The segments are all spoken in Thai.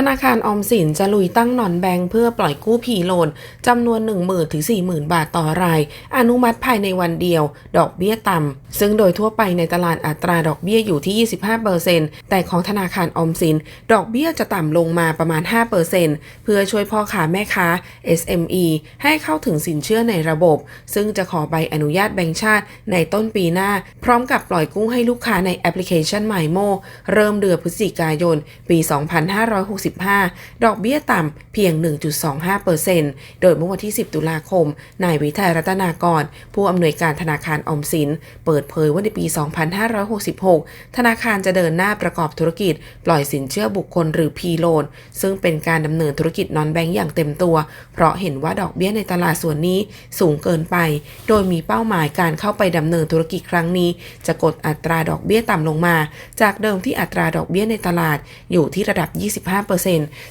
ธนาคารออมสินจะลุยตั้งหนอนแบงค์เพื่อปล่อยกู้พีโลนจำนวน 10,000ถึง40,000 บาทต่อราย อนุมัติภายในวันเดียว ดอกเบี้ยต่ำ ซึ่งโดยทั่วไปในตลาดอัตราดอกเบี้ยอยู่ที่ 25%แต่ของธนาคารออมสิน ดอกเบี้ยจะต่ำลงมาประมาณ 5%เพื่อช่วยพ่อค้าแม่ค้า SME ให้เข้าถึงสินเชื่อในระบบ ซึ่งจะขอใบอนุญาตแบงก์ชาติในต้นปีหน้า พร้อมกับปล่อยกู้ให้ลูกค้าในแอปพลิเคชัน m มโมเริ่มเดือนพฤศจิกายน ปี2565 ดอกเบี้ยต่ำเพียง 1.25%โดยเมื่อวันที่ 10 ตุลาคม นายวิทัยรัตนากร ผู้อำนวยการธนาคารอมสิน เปิดเผยว่าในปี 2566 ธนาคารจะเดินหน้าประกอบธุรกิจ ปล่อยสินเชื่อบุคคลหรือพีโลนซึ่งเป็นการดำเนินธุรกิจนอนแบงก์อย่างเต็มตัว เพราะเห็นว่าดอกเบี้ยในตลาดส่วนนี้สูงเกินไป โดยมีเป้าหมายการเข้าไปดำเนินธุรกิจครั้งนี้ จะกดอัตราดอกเบี้ยต่ำลงมา จากเดิมที่อัตราดอกเบี้ยในตลาดอยู่ที่ระดับ 25%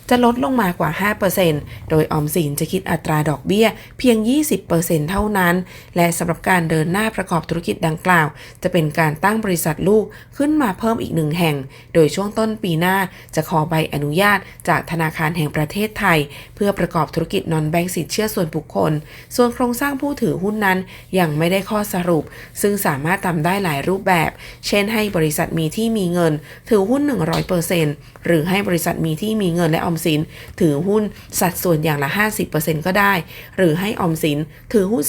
จะลดลงมากว่า 5%โดยออมสินจะคิดอัตราดอกเบี้ยเพียง 20%เท่านั้น และสำหรับการเดินหน้าประกอบธุรกิจดังกล่าว จะเป็นการตั้งบริษัทลูกขึ้นมาเพิ่มอีกหนึ่งแห่ง โดยช่วงต้นปีหน้าจะขอใบอนุญาตจากธนาคารแห่งประเทศไทย เพื่อประกอบธุรกิจนอนแบงก์สินเชื่อส่วนบุคคล ส่วนโครงสร้างผู้ถือหุ้นนั้นยังไม่ได้ข้อสรุป ซึ่งสามารถทำได้หลายรูปแบบ เช่นให้บริษัทมีที่มีเงิน ถือหุ้น 100%หรือให้บริษัทมีที่ที่มีเงินและออมสิน ถือหุ้นสัดส่วนอย่างละ 50%ก็ได้ หรือให้ออมสินถือหุ้น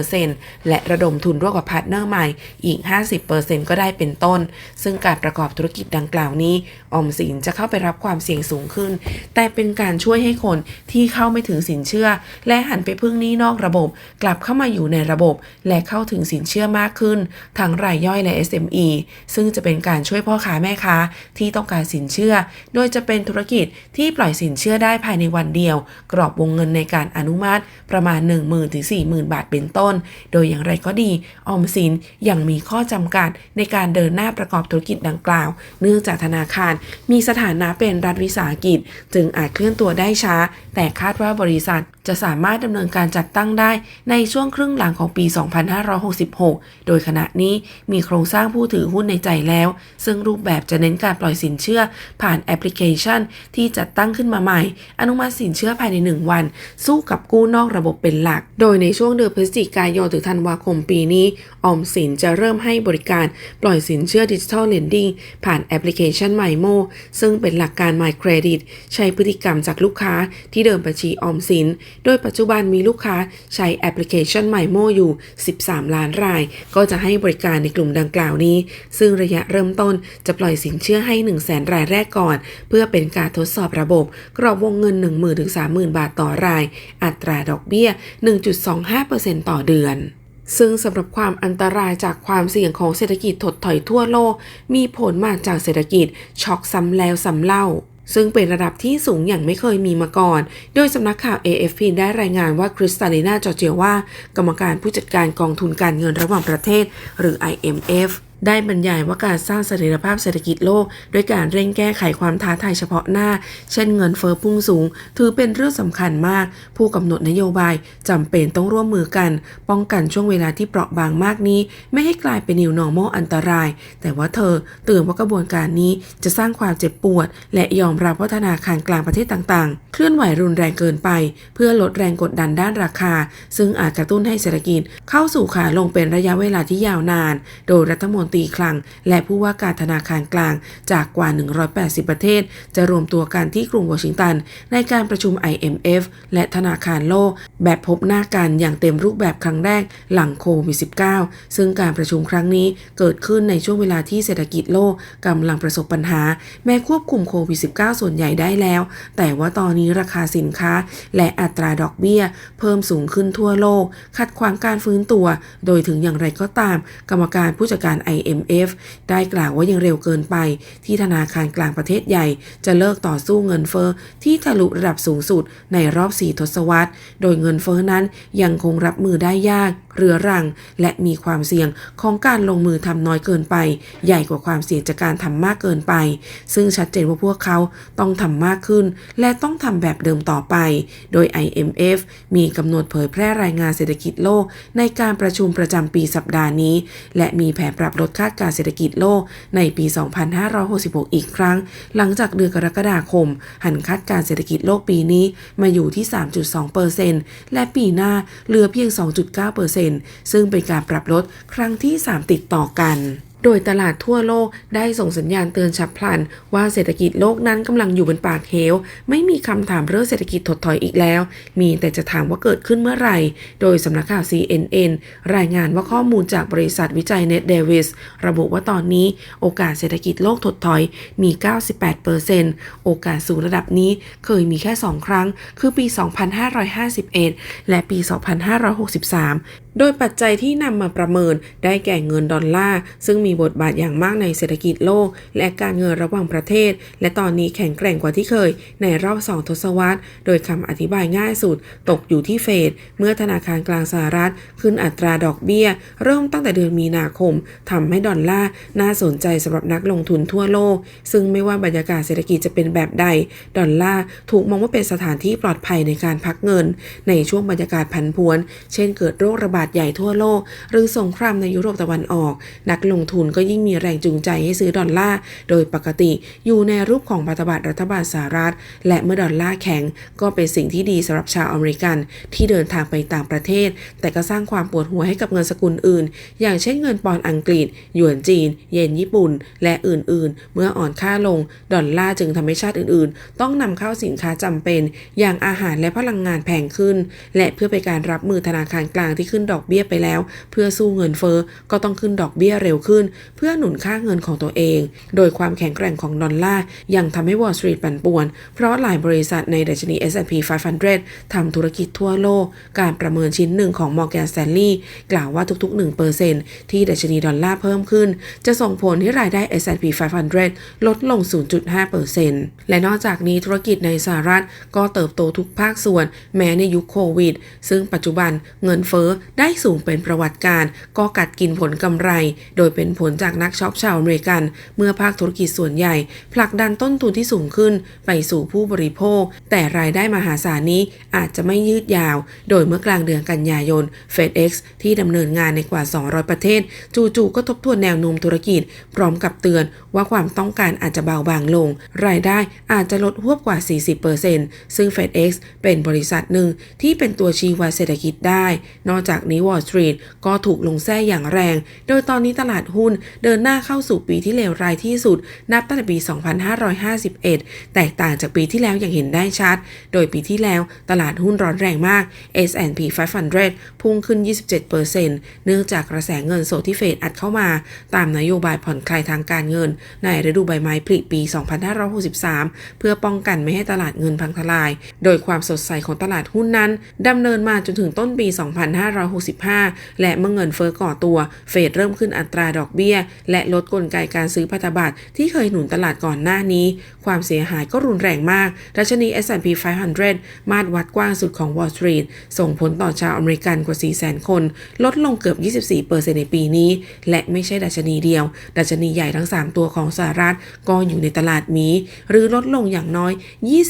49%และระดมทุนร่วมกับพาร์ทเนอร์ใหม่อีก 50%ก็ได้เป็นต้น ซึ่งการประกอบธุรกิจดังกล่าวนี้ ออมสินจะเข้าไปรับความเสี่ยงสูงขึ้น แต่เป็นการช่วยให้คนที่เข้าไม่ถึงสินเชื่อ และหันไปพึ่งหนี้นอกระบบ กลับเข้ามาอยู่ในระบบ และเข้าถึงสินเชื่อมากขึ้น ทั้งรายย่อยและ SME ซึ่งจะเป็นการช่วยพ่อค้าแม่ค้าที่ต้องการสินเชื่อ โดยจะเป็นธุรกิจที่ปล่อยสินเชื่อได้ภายในวันเดียว กรอบวงเงินในการอนุมัติประมาณ 10,000ถึง40,000 บาทเป็นต้น โดยอย่างไรก็ดี ออมสินยังมีข้อจำกัดในการเดินหน้าประกอบธุรกิจดังกล่าว เนื่องจากธนาคาร มีสถานะเป็นรัฐวิสาหกิจ จึงอาจเคลื่อนตัวได้ช้า แต่คาดว่าบริษัทจะสามารถดำเนินการจัดตั้งได้ในช่วงครึ่งหลังของปี 2566 โดยขณะนี้มีโครงสร้างผู้ถือหุ้นในใจแล้ว ซึ่งรูปแบบจะเน้นการปล่อยสินเชื่อผ่านแอปพลิเคชันที่จัดตั้งขึ้นมาใหม่ อนุมัติสินเชื่อภายใน 1 วัน สู้กับกู้นอกระบบเป็นหลัก โดยในช่วงเดือนพฤศจิกายนถึงธันวาคมปีนี้ออมสินจะเริ่มให้บริการปล่อยสินเชื่อดิจิทัลเลนดิ้งผ่านแอปพลิเคชัน m มโมซึ่งเป็นหลักการ My Credit ใช้พฤติกรรมจากลูกค้าที่เดิมบัญชีออมสิน โดยปัจจุบันมีลูกค้าใช้แอปพลิเคชัน m มโมอยู่ 13 ล้านราย ก็จะให้บริการในกลุ่มดังกล่าวนี้ ซึ่งระยะเริ่มต้นจะปล่อยสินเชื่อให้ 1 0 0 0 0แสนรายแรกก่อน เพื่อเป็นการทดสอบระบบ กรอบวงเงิน 10,000ถึง30,000 บาทต่อราย อัตราดอกเบี้ย 1.25%ต่อเดือนซึ่งสำหรับความอันตรายจากความเสี่ยงของเศรษฐกิจถดถอยทั่วโลก มีผลมาจากเศรษฐกิจ ช็อกซ้ำแล้วซ้ำเล่า ซึ่งเป็นระดับที่สูงอย่างไม่เคยมีมาก่อน โดยสำนักข่าว AFP ได้รายงานว่าคริสตาลินาจอร์เจียว่า กรรมการผู้จัดการกองทุนการเงินระหว่างประเทศ หรือ IMF ได้บรรยายว่าการสร้างเสถียรภาพเศรษฐกิจโลกด้วยการเร่งแก้ไขความท้าทายเฉพาะหน้า เช่นเงินเฟอ้อพุ่งสูง ถือเป็นเรื่องสำคัญมาก ผู้กำหนดนโยบายจำเป็นต้องร่วมมือกัน ป้องกันช่วงเวลาที่เปราะบางมากนี้ ไม่ให้กลายเป็น new normal อันตราย แต่ว่าเธอเตือนว่ากระบวนการนี้จะสร้างความเจ็บปวด และยอมรับว่าธนาคารกลางประเทศต่างๆ เคลื่อนไหวรุนแรงเกินไป เพื่อลดแรงกดดันด้านราคา ซึ่งอาจกระตุ้นให้เศรษฐกิจเข้าสู่ขาลงเป็นระยะเวลาที่ยาวนาน โดยรัฐมนตรีคลัง และผู้ว่าการธนาคารกลางจากกว่า 180 ประเทศ จะรวมตัวกันที่กรุงวอชิงตัน ในการประชุม IMF และธนาคารโลก แบบพบหน้ากันอย่างเต็มรูปแบบครั้งแรกหลังโควิด -19 ซึ่งการประชุมครั้งนี้เกิดขึ้นในช่วงเวลาที่เศรษฐกิจโลกกำลังประสบปัญหา แม้ควบคุมโควิด -19 ส่วนใหญ่ได้แล้ว แต่ว่าตอนนี้ราคาสินค้า และอัตราดอกเบี้ย เพิ่มสูงขึ้นทั่วโลก ขัดขวางการฟื้นตัว โดยถึงอย่างไรก็ตาม กรรมการผู้จัดการ IMF ได้กล่าวว่ายังเร็วเกินไป ที่ธนาคารกลางประเทศใหญ่ จะเลิกต่อสู้เงินเฟอ้อที่ทะลุระดับสูงสุดในรอบ 4 ทศวรรษ โดยเงินเฟอ้อนั้นยังคงรับมือได้ยาก เรื้อรัง และมีความเสี่ยงของการลงมือทำน้อยเกินไป ใหญ่กว่าความเสี่ยงจากการทำมากเกินไป ซึ่งชัดเจนว่าพวกเขาต้องทำมากขึ้น และต้องทำแบบเดิมต่อไป โดย IMF มีกำหนดเผยแพร่รายงานเศรษฐกิจโลก ในการประชุมประจำปีสัปดาห์นี้ และมีแผนปรับลดคาดการเศรษฐกิจโลกในปี 2566 อีกครั้ง หลังจากเดือนกรกฎาคม หันคาดการเศรษฐกิจโลกปีนี้มาอยู่ที่ 3.2%และปีหน้าเหลือเพียง 2.9%ซึ่งเป็นการปรับลดครั้งที่ 3 ติดต่อกันโดยตลาดทั่วโลกได้ส่งสัญญาณเตือนฉับพลัน ว่าเศรษฐกิจโลกนั้นกำลังอยู่บนปากเหว ไม่มีคำถามเรื่องเศรษฐกิจถดถอยอีกแล้ว มีแต่จะถามว่าเกิดขึ้นเมื่อไหร่ โดยสำนักข่าว CNN รายงานว่าข้อมูลจากบริษัทวิจัย Net Davis ระบุว่าตอนนี้โอกาสเศรษฐกิจโลกถดถอยมี 98%โอกาสสู่ระดับนี้เคยมีแค่ 2 ครั้ง คือปี 2551 และปี 2563 โดยปัจจัยที่นำมาประเมินได้แก่เงินดอลลาร์ซึ่งมีบทบาทอย่างมากในเศรษฐกิจโลก และการเงินระหว่างประเทศ และตอนนี้แข็งแกร่งกว่าที่เคย ในรอบสองทศวรรษ โดยคำอธิบายง่ายสุด ตกอยู่ที่เฟดเมื่อธนาคารกลางสหรัฐ ขึ้นอัตราดอกเบี้ย เริ่มตั้งแต่เดือนมีนาคมทำให้ดอลลาร์น่าสนใจสำหรับนักลงทุนทั่วโลก ซึ่งไม่ว่าบรรยากาศเศรษฐกิจจะเป็นแบบใด ดอลลาร์ถูกมองว่าเป็นสถานที่ปลอดภัยในการพักเงิน ในช่วงบรรยากาศผันผวน เช่นเกิดโรคระบาดใหญ่ทั่วโลก หรือสงครามในยุโรปตะวันออก นักลงทุนก็ยิ่งมีแรงจูงใจให้ซื้อดอลลาร์ โดยปกติอยู่ในรูปของพันธบัตรรัฐบาลสหรัฐ และเมื่อดอลลาร์แข็งก็เป็นสิ่งที่ดีสำหรับชาวอเมริกันที่เดินทางไปต่างประเทศ แต่ก็สร้างความปวดหัวให้กับเงินสกุลอื่น อย่างเช่นเงินปอนด์อังกฤษ หยวนจีน เยนญี่ปุ่น และอื่นๆ เมื่ออ่อนค่าลง ดอลลาร์จึงทำให้ชาติอื่นๆ ต้องนำเข้าสินค้าจำเป็น อย่างอาหารและพลังงานแพงขึ้น และเพื่อเป็นการรับมือธนาคารกลางที่ขึ้นดอกอกเบี้ยไปแล้ว เพื่อสู้เงินเฟ้อก็ต้องขึ้นดอกเบี้ยเร็วขึ้น เพื่อหนุนค่าเงินของตัวเอง โดยความแข็งแกร่งของดอลลาร์ยังทำให้ Wall Street ปั่นป่วน เพราะหลายบริษัทในดัชนี S&P 500 ทำธุรกิจทั่วโลก การประเมินชิ้นหนึ่งของ Morgan Stanley กล่าวว่าทุกๆ 1%ที่ดัชนีดอลลาร์เพิ่มขึ้น จะส่งผลให้รายได้ S&P 500 ลดลง 0.5%และนอกจากนี้ธุรกิจในสหรัฐก็เติบโตทุกภาคส่วน แม้ในยุคโควิด ซึ่งปัจจุบันเงินเฟ้อได้สูงเป็นประวัติการ ก็กัดกินผลกำไร โดยเป็นผลจากนักช็อปชาวอเมริกัน เมื่อภาคธุรกิจส่วนใหญ่ ผลักดันต้นทุนที่สูงขึ้นไปสู่ผู้บริโภค แต่รายได้มหาศาลนี้อาจจะไม่ยืดยาว โดยเมื่อกลางเดือนกันยายน FedEx ที่ดำเนินงานในกว่า 200 ประเทศ จู่ๆก็ทบทวนแนวโน้มธุรกิจ พร้อมกับเตือนว่าความต้องการอาจจะเบาบางลง รายได้อาจจะลดหวบกว่า 40%ซึ่ง FedEx เป็นบริษัทหนึ่งที่เป็นตัวชี้วัดเศรษฐกิจได้ นอกจากนี้ Wall Street ก็ถูกลงแท้อย่างแรง โดยตอนนี้ตลาดหุ้นเดินหน้าเข้าสู่ปีที่เลวร้ายที่สุด นับตั้งแต่ปี 2551 แตกต่างจากปีที่แล้วอย่างเห็นได้ชัด โดยปีที่แล้วตลาดหุ้นร้อนแรงมาก S&P 500 พุ่งขึ้น 27%เนื่องจากกระแสเงินสดที่เฟดอัดเข้ามา ตามนโยบายผ่อนคลายทางการเงิน ในฤดูใบไม้ผลิปี 2563 เพื่อป้องกันไม่ให้ตลาดเงินพังทลาย โดยความสดใสของตลาดหุ้นนั้นดำเนินมาจนถึงต้นปี 256 2565 และเมื่อเงินเฟอ้อก่อตัว เฟดเริ่มขึ้นอัตราดอกเบี้ย และลดกลไกการซื้อพันธบัตรที่เคยหนุนตลาดก่อนหน้านี้ ความเสียหายก็รุนแรงมาก ดัชนี S&P 500 มาตรวัดกว้างสุดของ Wall Street ส่งผลต่อชาวอเมริกันกว่า 400,000 คน ลดลงเกือบ 24%ในปีนี้ และไม่ใช่ดัชนีเดียว ดัชนีใหญ่ทั้ง 3 ตัวของสหรัฐก็อยู่ในตลาดมีหรือลดลงอย่างน้อย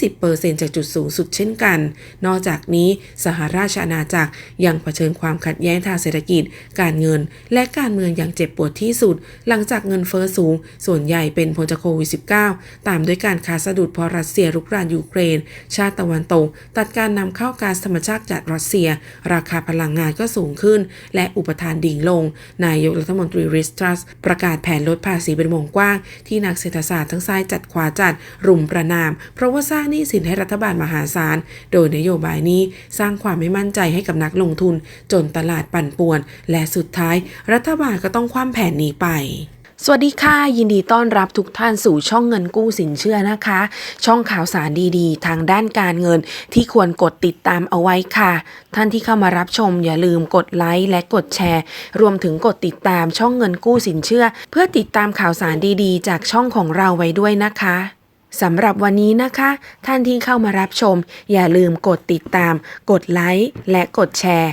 20%จากจุดสูงสุดเช่นกัน นอกจากนี้สหราชอาณาจักรยังเผชิญความขัดแย้งทางเศรษฐกิจ การเงิน และการเมืองอย่างเจ็บปวดที่สุด หลังจากเงินเฟอ้อสูง ส่วนใหญ่เป็นผลจากโควิด -19 ตามด้วยการขาดสะดุดพราะรัสเซียรุกรานยูเครน ชาติตะวันตก ตัดการนำเข้าก๊าซธรรมชาติจากรัสเซีย ราคาพลังงานก็สูงขึ้น และอุปทานดิ่งลง นายกรัฐมนตรีริสตรัส ประกาศแผนลดภาษีเป็นวงกว้าง ที่นักเศรษฐศาสตร์ทั้งซ้ายจัดขวาจัด รุมประนาม เพราะว่าสร้างหนี้สินให้รัฐบาลมหาศาล โดยนโยบายนี้สร้างความไม่มั่นใจให้กับนักลงทุน จนตลาดปั่นป่วน และสุดท้าย รัฐบาลก็ต้องคว่ำแผนนี้ไปสวัสดีค่ะ ยินดีต้อนรับทุกท่านสู่ช่องเงินกู้สินเชื่อนะคะ ช่องข่าวสารดีๆ ทางด้านการเงินที่ควรกดติดตามเอาไว้ค่ะ ท่านที่เข้ามารับชมอย่าลืมกดไลค์และกดแชร์ รวมถึงกดติดตามช่องเงินกู้สินเชื่อ เพื่อติดตามข่าวสารดีๆ จากช่องของเราไว้ด้วยนะคะสำหรับวันนี้นะคะ ท่านที่เข้ามารับชม อย่าลืมกดติดตาม กดไลค์และกดแชร์